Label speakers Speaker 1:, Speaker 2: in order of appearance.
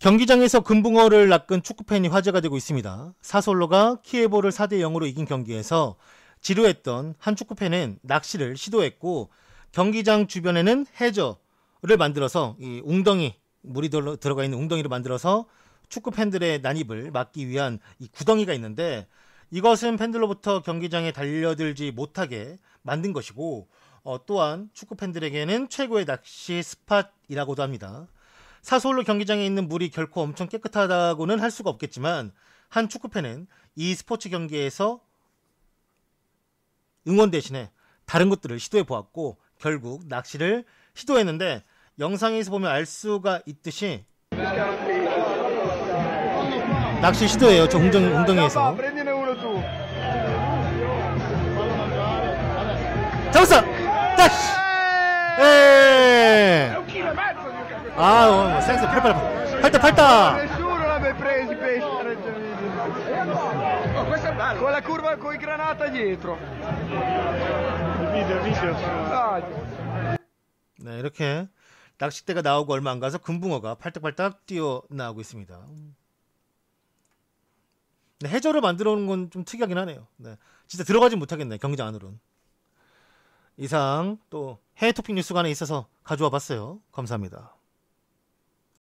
Speaker 1: 경기장에서 금붕어를 낚은 축구팬이 화제가 되고 있습니다. 사솔로가 키에보를 4대 0으로 이긴 경기에서 지루했던 한 축구팬은 낚시를 시도했고 경기장 주변에는 해저를 만들어서 이 웅덩이 물이 들어- 들어가 있는 웅덩이를 만들어서 축구 팬들의 난입을 막기 위한 이 구덩이가 있는데 이것은 팬들로부터 경기장에 달려들지 못하게 만든 것이고 어, 또한 축구 팬들에게는 최고의 낚시 스팟이라고도 합니다. 사솔로 경기장에 있는 물이 결코 엄청 깨끗하다고는 할 수가 없겠지만 한 축구 팬은 이 스포츠 경기에서 응원 대신에 다른 것들을 시도해 보았고 결국 낚시를 시도했는데 영상에서 보면 알 수가 있듯이 낚시 시도해요. 저 웅덩이, 웅덩이에서.
Speaker 2: tu.
Speaker 1: 잡았어! 다시! 에! 아, 어, 뭐 센스 팔팔 팔다 팔다.
Speaker 2: Nessuno l'aveva preso i pesci a Reggio Emilia.
Speaker 3: Oh, questo è bello.
Speaker 2: Con la curva con i granata dietro.
Speaker 3: Video, video.
Speaker 2: Ah,
Speaker 1: 네, 이렇게 낚싯대가 나오고 얼마 안 가서 금붕어가 팔딱팔딱 뛰어 나오고 있습니다. 네, 해저를 만들어 놓은 건 좀 특이하긴 하네요. 네, 진짜 들어가지 못하겠네 경기장 안으로는. 이상 또 해외 토픽 하나 있어서 가져와 봤어요. 감사합니다.